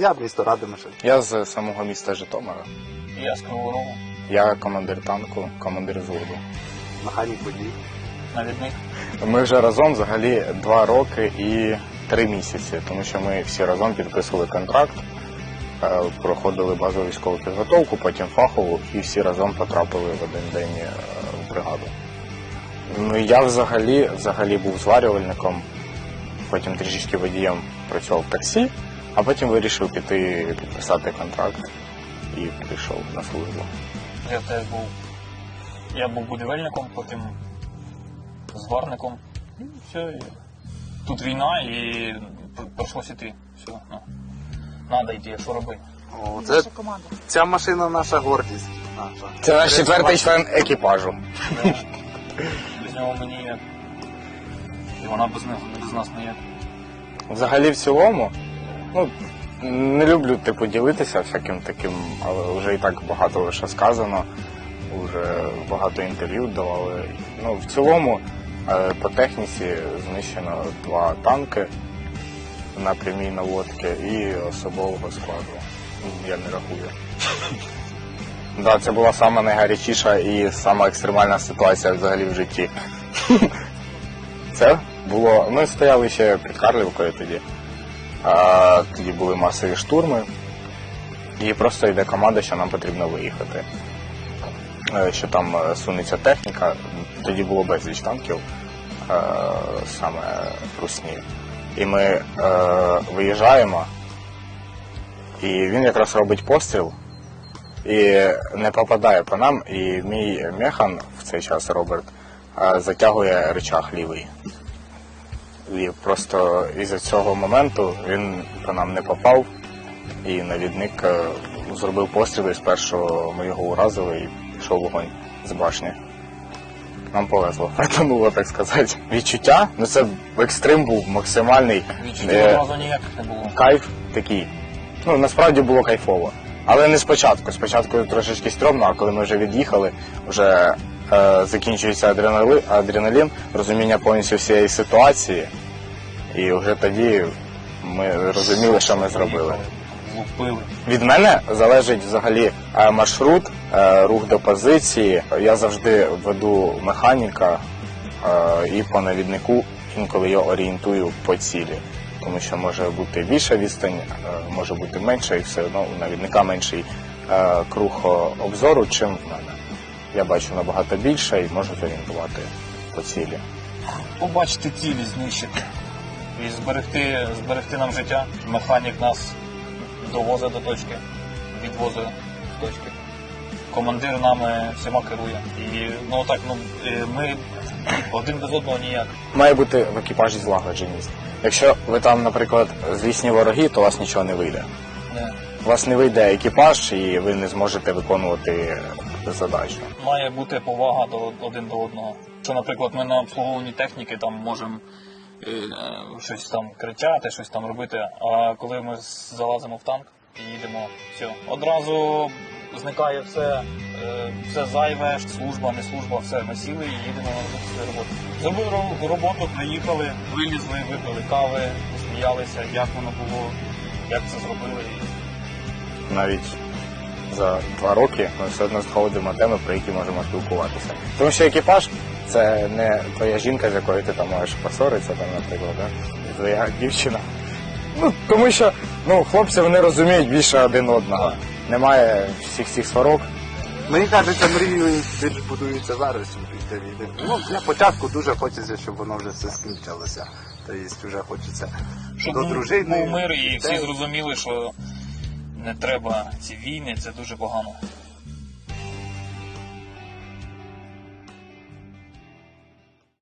Я місто Радимише. Я з самого міста Житомира. Я з Кривого Рогу, Я командир танку, командир взводу. Механік водій. навідник. Ми вже разом взагалі два роки і три місяці, тому що ми всі разом підписували контракт, е, проходили базову військову підготовку, потім фахову, і всі разом потрапили в один день е, в бригаду. Ну, я взагалі, взагалі був зварювальником, потім трішечки водієм працював в таксі, а потім вирішив піти підписати контракт і прийшов на службу. Я теж був. Я був будівельником, потім зварником. І все. Тут війна і пр- прийшлося йти. Все, ну. Надо йти, що робити. О, це, ця машина наша гордість. Наша. Це наш четвертий член екіпажу. Без нього мені ніяк. І вона без них без нас ніяк. Взагалі в цілому, ну, не люблю типу ділитися всяким таким, але вже і так багато лише сказано, вже багато інтерв'ю давали. Ну, в цілому е, по техніці знищено два танки на прямій наводки і особового складу. Я не рахую. Да, це була сама найгарячіша і сама екстремальна ситуація взагалі в житті. Це було. Ми стояли ще під Карлівкою тоді. Тоді були масові штурми. І просто йде команда, що нам потрібно виїхати. Е, Що там е, сунеться техніка. Тоді було безліч танків, е, саме русні. І ми виїжджаємо, і він якраз робить постріл і не попадає по нам. І мій механ в цей час Роберт затягує рычаг лівий. І просто із-за цього моменту він по нам не попав, і навідник е, зробив постріл, і спершу ми його уразили і пішов вогонь з башні. Нам повезло, фартануло, так сказати. Відчуття, ну це екстрим був максимальний. Відчуттів Е, одразу ніяких не було. кайф такий. Ну, насправді було кайфово. Але не спочатку. Спочатку трошечки стрьомно, а коли ми вже від'їхали, вже закінчується адреналин, адреналін, розуміння повністю всієї ситуації. І вже тоді ми розуміли, що ми зробили. Від мене залежить взагалі е, маршрут, е, рух до позиції. Я завжди веду механіка е, і по навіднику інколи я орієнтую по цілі. Тому що може бути більша відстань, е, може бути менша, і все одно у навідника менший е, круг е, обзору, чим в мене. Я бачу набагато більше і можу зорієнтувати по цілі. Побачити цілі, знищити. І зберегти, зберегти нам життя. Механік нас довозить до точки, відвозить з точки. Командир нами всіма керує. І ну так, ну е, ми один без одного ніяк. Має бути в екіпажі злагодженість. Якщо ви там, наприклад, злісні вороги, то у вас нічого не вийде. Не. У вас не вийде екіпаж, і ви не зможете виконувати задачу. Має бути повага до один до одного. Що, наприклад, ми на обслуговуванні техніки там можемо е, щось там кричати, щось там робити. А коли ми залазимо в танк і їдемо, все, одразу зникає все, е, все зайве, служба, не служба, все. Ми сіли і їдемо свою роботу. Зробили роботу, приїхали, вилізли, випили кави, посміялися, як воно було, як це зробили. Навіть за два роки ми все одно знаходимо теми, про які можемо спілкуватися. Тому що екіпаж це не твоя жінка, з якою ти там можеш посоритися, там, наприклад, да? твоя дівчина. Ну, тому що ну, хлопці вони розуміють більше один одного. Немає всіх цих сварок. Мені кажеться, мрії будуються зараз. Ну, для початку дуже хочеться, щоб воно вже все скінчилося. Тобто вже хочеться Щоб до дружини. був мир і всі зрозуміли, що не треба ці війни, це дуже погано.